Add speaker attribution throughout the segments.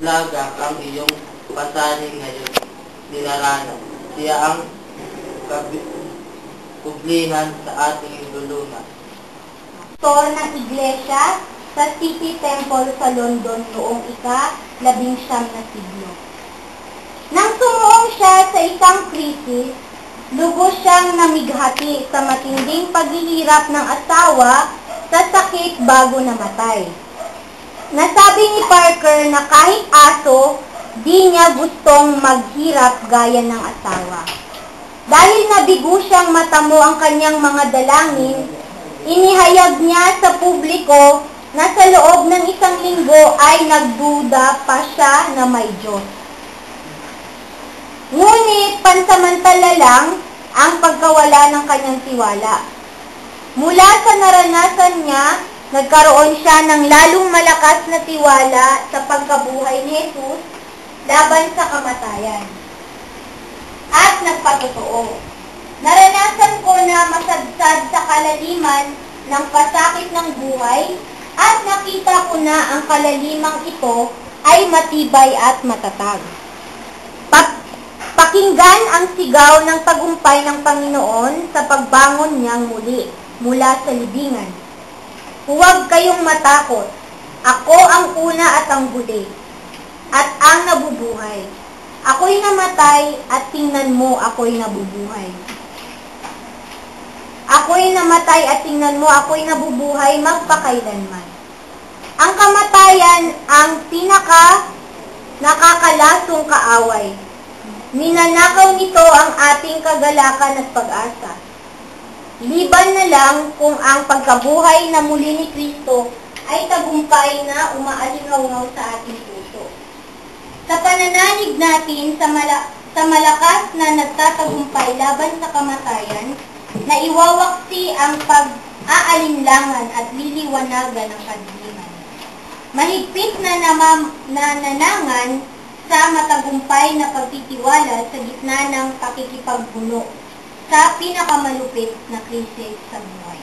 Speaker 1: Laga ang iyong pasanin ngayon. Dinaranas. Siya ang kublihan sa ating lulunan.
Speaker 2: Pastor ng iglesia sa City Temple sa London noong ika-labing siyam na siglo. Nang sumuong siya sa isang krisis, lubos siyang namighati sa matinding paghihirap ng asawa sa sakit bago namatay. Nasabi ni Parker na kahit aso, di niya gustong maghirap gaya ng asawa. Dahil nabigo siyang matamo ang kanyang mga dalangin, inihayag niya sa publiko na sa loob ng isang linggo ay nagduda pa siya na may Diyos. Ngunit pansamantala lang ang pagkawala ng kanyang tiwala. Mula sa naranasan niya, nagkaroon siya ng lalong malakas na tiwala sa pagkabuhay ni Jesus laban sa kamatayan. At nagpatotoo. Naranasan ko na masadsad sa kalaliman ng pasakit ng buhay at nakita ko na ang kalalimang ito ay matibay at matatag. Pa- pakinggan ang sigaw ng tagumpay ng Panginoon sa pagbangon niyang muli mula sa libingan. Huwag kayong matakot. Ako ang una at ang huli, at ang nabubuhay. Ako'y namatay at tingnan mo ako'y nabubuhay. Ako'y namatay at tingnan mo ako'y nabubuhay magpakailanman. Ang kamatayan ang pinaka nakakalasong kaaway. Ninanakaw nito ang ating kagalakan at pag-asa. Liban na lang kung ang pagkabuhay na muli ni Kristo ay tagumpay na umaalingaw sa ating puso. Sa pananalig natin sa, mala- sa malakas na nagtatagumpay laban sa kamatayan, na iwawaksi ang pag-aalinlangan at liliwanagan ng kadiliman. Mahigpit na, namam, na nanangan sa matagumpay na pagtitiwala sa gitna ng pakikipagbuno sa pinakamalupit na krisis sa buhay.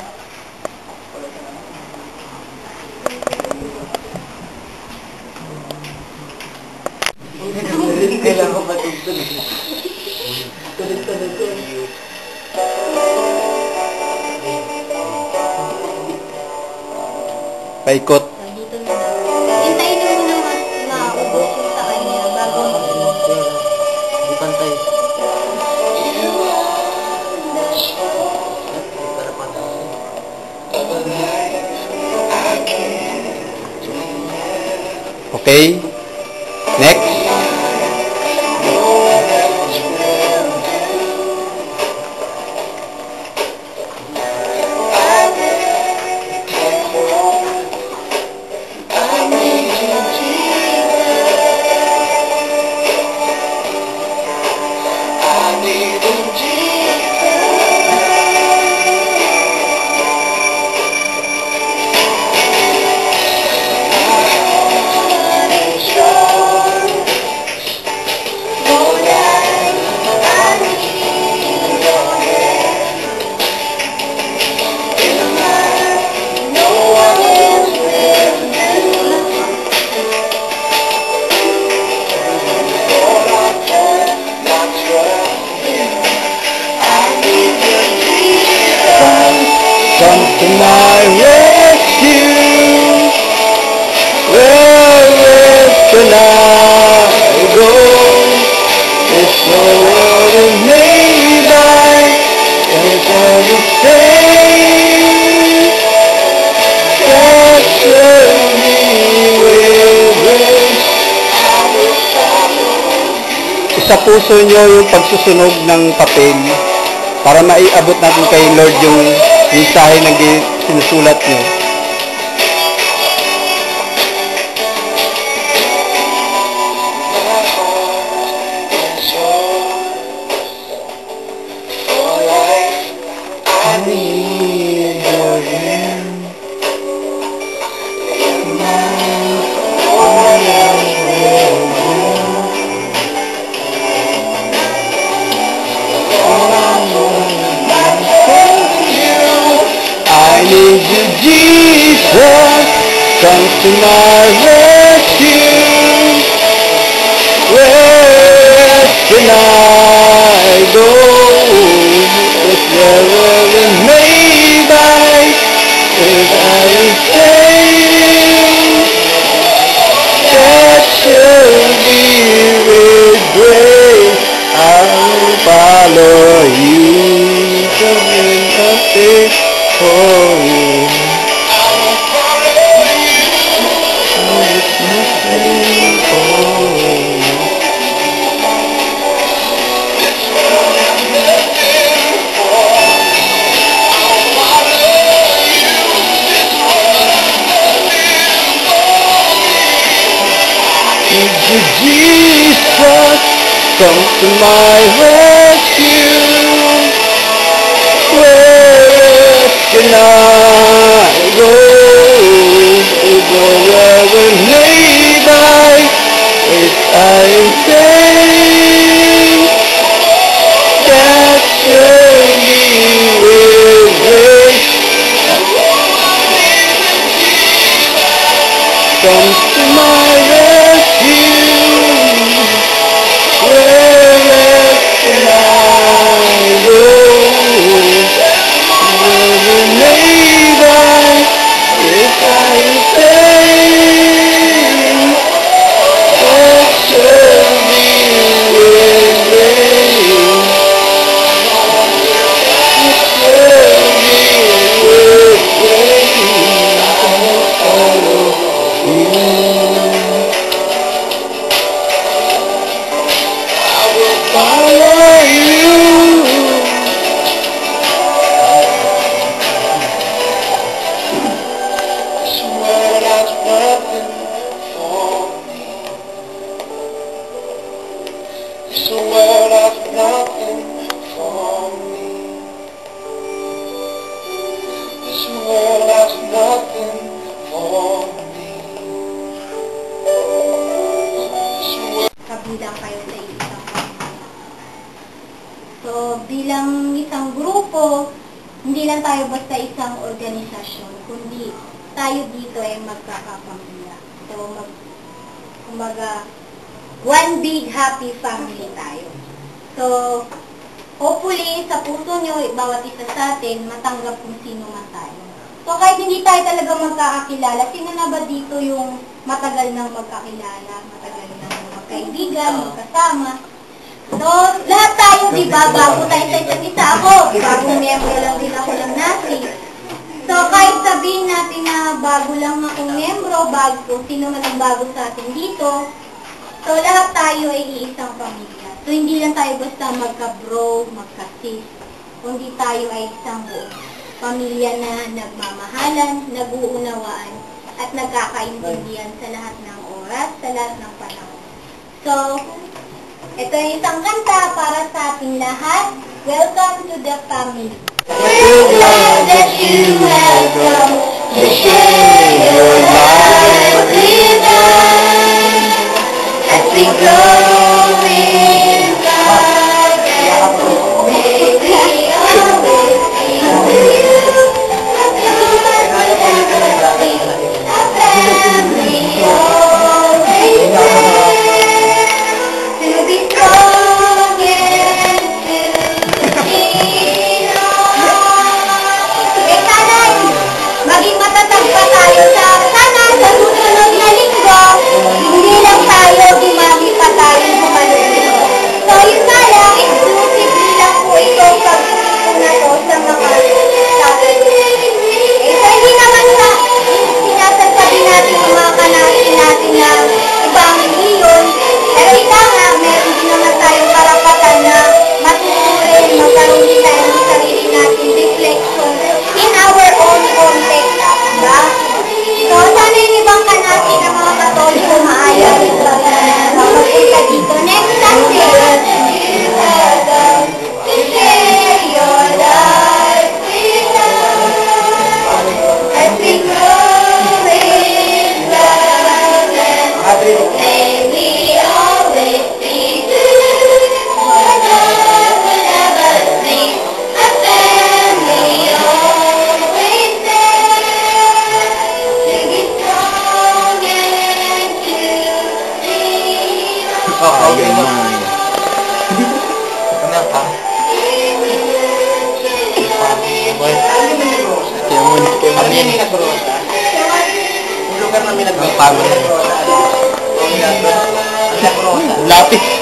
Speaker 3: Paikot.
Speaker 2: So,
Speaker 1: long ago.
Speaker 3: It's the world is made by and for the same. Capture me with Sa puso nyo yung pagsusunog ng papel para maiabot natin kay Lord yung mensahe ng sinusulat niyo. To my rescue. Where can I go? There were made by if I come to my rescue.
Speaker 2: Lang tayo basta isang organisasyon, kundi tayo dito ay magkakapamilya. So, mag, kumbaga, one big happy family tayo. So, hopefully, sa puso nyo, bawat isa sa atin, matanggap kung sino man tayo. So, kahit hindi tayo talaga magkakakilala, sino na ba dito yung matagal nang magkakilala, matagal nang magkaibigan, magkasama? So, lahat tayo, di ba, bago tayo isa ako, bagong miyembro lang din ako ng NASI. So, kahit sabihin natin na bago lang akong miyembro, bago, sino man ang bago sa atin dito, so lahat tayo ay iisang pamilya. So, hindi lang tayo basta magka-bro, magka-sis, kundi tayo ay isang buo. Pamilya na nagmamahalan, nag-uunawaan, at nagkakaintindihan sa lahat ng oras, sa lahat ng panahon. So, ito yung isang kanta para sa ating lahat. Welcome to the family. We're glad that you have come to share
Speaker 4: yung nagprosa. Yung lugar namin nagprosa. Ang nagprosa.
Speaker 2: Lapis.